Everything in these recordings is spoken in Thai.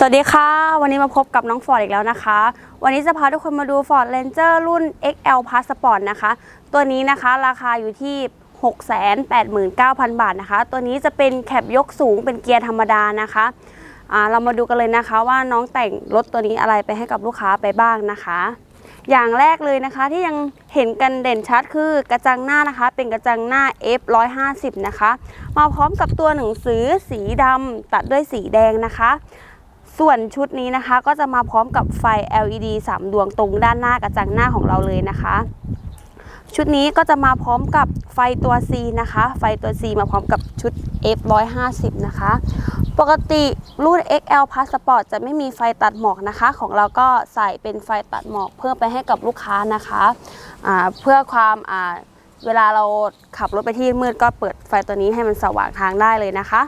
สวัสดีค่ะ วันนี้มาพบกับน้องฟอร์ดอีกแล้วนะคะ วันนี้จะพาทุกคนมาดู Ford Ranger รุ่น XL Passport นะคะ ตัวนี้นะคะราคาอยู่ที่ 689,000 บาทนะคะ ตัวนี้จะเป็นแคปยกสูงเป็นเกียร์ธรรมดานะคะเรามาดูกันเลยนะคะว่าน้องแต่งรถตัวนี้อะไรไปให้กับลูกค้าไปบ้างนะคะ อย่างแรกเลยนะคะที่ยังเห็นกันเด่นชัดคือกระจังหน้านะคะ เป็นกระจังหน้า F150 นะคะ มาพร้อมกับตัวหนังสือสีดำตัดด้วยสีแดงนะคะ ส่วนชุดนี้นะคะก็จะมาพร้อมกับไฟ LED 3 ดวงตรงด้านหน้ากระจังหน้าของเราเลยนะคะ ชุดนี้ก็จะมาพร้อมกับไฟตัว C นะคะ ไฟตัว C มาพร้อมกับชุด F150 นะคะ ปกติรุ่น XL Passport จะไม่มีไฟตัดหมอกนะคะ ของเราก็ใส่เป็นไฟตัดหมอกเพิ่มไปให้กับลูกค้านะคะเพื่อความเวลาเราขับรถไปที่มืดก็เปิดไฟตัวนี้ให้มันสว่างทางได้เลยนะคะ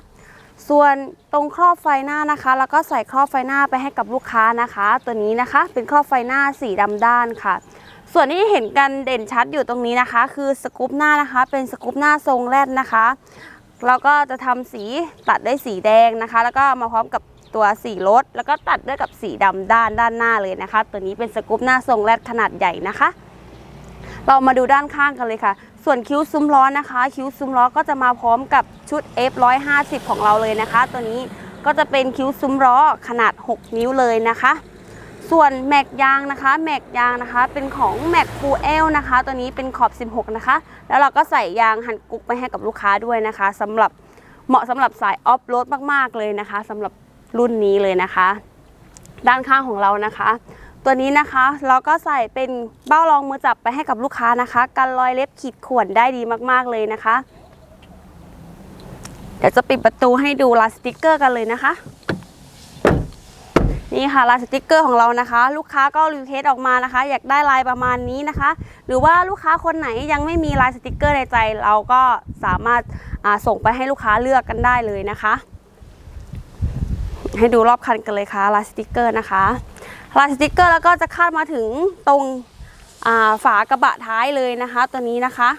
ส่วนตรงครอบไฟหน้านะคะ แล้วก็ใส่ครอบไฟหน้าไปให้กับลูกค้านะคะ ตัวนี้นะคะเป็นครอบไฟหน้าสีดำด้านค่ะ ส่วนที่เห็นกันเด่นชัดอยู่ตรงนี้นะคะ คือสกูปหน้านะคะ เป็นสกูปหน้าทรงแรดนะคะแล้วก็จะทำสีตัดได้สีแดงนะคะ แล้วก็มาพร้อมกับตัวสีรถแล้วก็ตัดด้วยกับสีดำด้านด้านหน้าเลยนะคะ ตัวนี้เป็นสกูปหน้าทรงแรดขนาดใหญ่นะคะ เรามาดูด้านข้างกันเลยค่ะ ส่วนคิ้วซุ้มล้อนะคะ คิ้วซุ้มล้อก็จะมาพร้อมกับชุด F150 ของเราเลยนะคะ ตัวนี้ก็จะเป็นคิ้วซุ้มล้อขนาด 6 นิ้วเลยนะคะ ส่วนแม็กยางนะคะแม็กยางนะคะ เป็นของแม็กฟูเอลนะคะ ตัวนี้เป็นขอบ 16 นะคะ แล้วเราก็ใส่ยางฮันกุกไปให้กับลูกค้าด้วยนะคะสำหรับเหมาะสำหรับสายออฟโรดมากๆเลยนะคะสำหรับรุ่นนี้เลยนะคะ ด้านข้างของเรานะคะ ตัวนี้นะคะเราก็ใส่เป็นเบ้ารองมือจับไปให้กับลูกค้านะคะกันรอยเล็บขีดข่วนได้ดีมากๆเลยนะคะ เดี๋ยวจะปิดประตูให้ดูลายสติกเกอร์กันเลยนะคะ นี่ค่ะลายสติกเกอร์ของเรานะคะ ลูกค้าก็รีเควสออกมานะคะ อยากได้ลายประมาณนี้นะคะ หรือว่าลูกค้าคนไหนยังไม่มีลายสติกเกอร์ในใจ เราก็สามารถส่งไปให้ลูกค้าเลือกกันได้เลยนะคะ ให้ดูรอบคันกันเลยค่ะลายสติกเกอร์นะคะ ลายสติกเกอร์แล้วก็จะคาดมาถึงตรงฝากระบะท้ายเลยนะคะ ตัวนี้นะคะ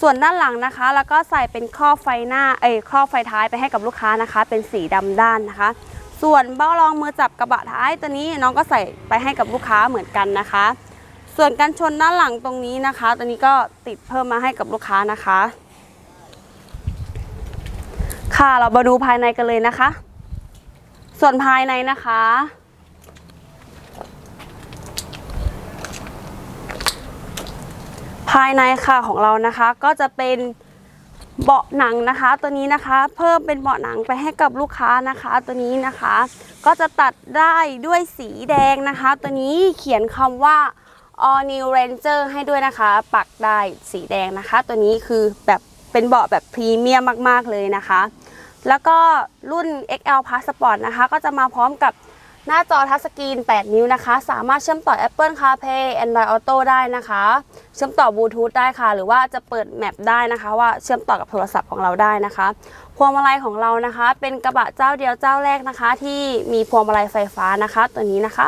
ส่วนด้านหลังนะคะ แล้วก็ใส่เป็นครอบไฟหน้าเอ้ยครอบไฟท้ายไปให้กับลูกค้านะคะ เป็นสีดำด้านนะคะ ส่วนเบ้ารองมือจับกระบะท้ายตัวนี้น้องก็ใส่ไปให้กับลูกค้าเหมือนกันนะคะ ส่วนกันชนด้านหลังตรงนี้นะคะ ตัวนี้ก็ติดเพิ่มมาให้กับลูกค้านะคะ ค่ะเรามาดูภายในกันเลยนะคะ ส่วนภายในนะคะายในค่ะของเรานะคะ ก็จะเป็นเบาะหนังนะคะ ตัวนี้นะคะ เพิ่มเป็นเบาะหนังไปให้กับลูกค้านะคะ ตัวนี้นะคะ ก็จะตัดได้ด้วยสีแดงนะคะ ตัวนี้เขียนคำว่า All New Ranger ให้ด้วยนะคะ ปักได้สีแดงนะคะ ตัวนี้คือแบบเป็นเบาะแบบพรีเมียมมากๆเลยนะคะ แล้วก็รุ่น XL Passport นะคะ ก็จะมาพร้อมกับ หน้าจอทัชสกรีน 8 นิ้วนะคะ สามารถเชื่อมต่อ Apple CarPlay Android Auto ได้นะคะ เชื่อมต่อบลูทูธได้ค่ะ หรือว่าจะเปิดแมปได้นะคะ ว่าเชื่อมต่อกับโทรศัพท์ของเราได้นะคะ พวงมาลัยของเรานะคะ เป็นกระบะเจ้าเดียวเจ้าแรกนะคะ ที่มีพวงมาลัยไฟฟ้านะคะ ตัวนี้นะคะ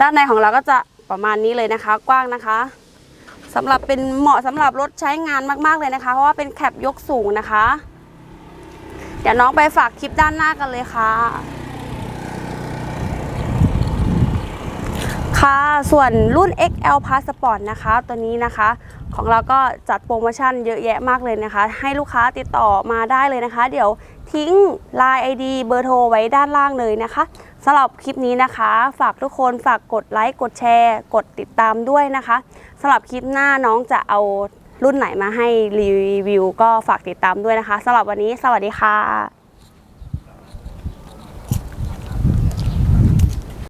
ด้านในของเราก็จะประมาณนี้เลยนะคะ กว้างนะคะสำหรับเป็นเหมาะสำหรับรถใช้งานมากๆเลยนะคะ เพราะว่าเป็นแคปยกสูงนะคะ เดี๋ยวน้องไปฝากคลิปด้านหน้ากันเลยค่ะ ค่ะส่วนรุ่น XL Passport นะคะ ตัวนี้นะคะ ของเราก็จัดโปรโมชั่นเยอะแยะมากเลยนะคะ ให้ลูกค้าติดต่อมาได้เลยนะคะ เดี๋ยวทิ้ง Line ID เบอร์โทรไว้ด้านล่างเลยนะคะสำหรับคลิปนี้นะคะ ฝากทุกคนฝากกดไลค์กดแชร์ กดติดตามด้วยนะคะสำหรับคลิปหน้าน้องจะเอารุ่นไหนมาให้รีวิวก็ฝากติดตามด้วยนะคะสำหรับวันนี้ สวัสดีค่ะ